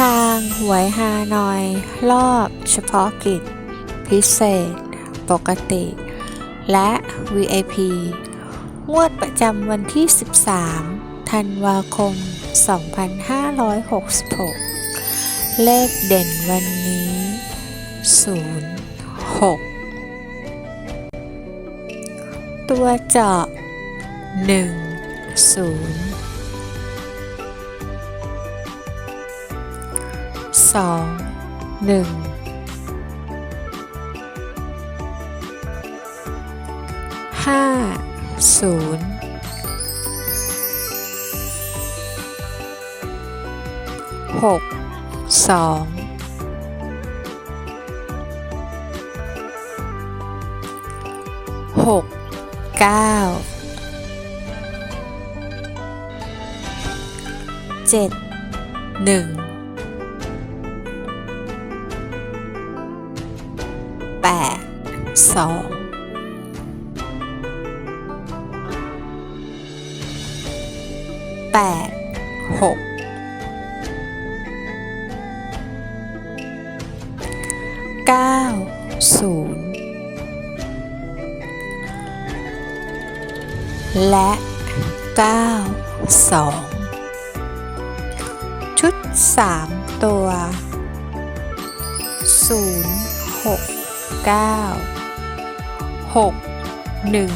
ทางหวยฮานอย รอบเฉพาะกิจ พิเศษ ปกติ และ VIP งวดประจำวันที่ 13 ธันวาคม 2566 เลขเด่นวันนี้ 0 6 ตัวเจาะ 1 0 สองหนึ่งห้าศูนย์หกสองหกเก้าเจ็ดหนึ่ง 2แปดหกเก้าศูนย์และเก้าสองชุดสามตัวศูนย์หกเก้า หกหนึ่ง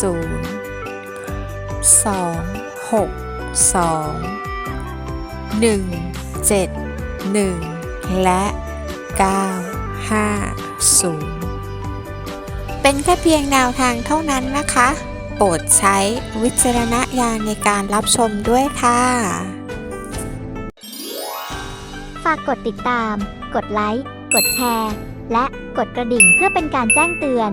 ศูนย์สองหกสองหนึ่งเจ็ดหนึ่งและเก้าห้าศูนย์เป็นแค่เพียงแนวทางเท่านั้นนะคะ โปรดใช้วิจารณญาณในการรับชมด้วยค่ะ ฝากกดติดตาม กดไลค์ กดแชร์ และกดกระดิ่งเพื่อเป็นการแจ้งเตือน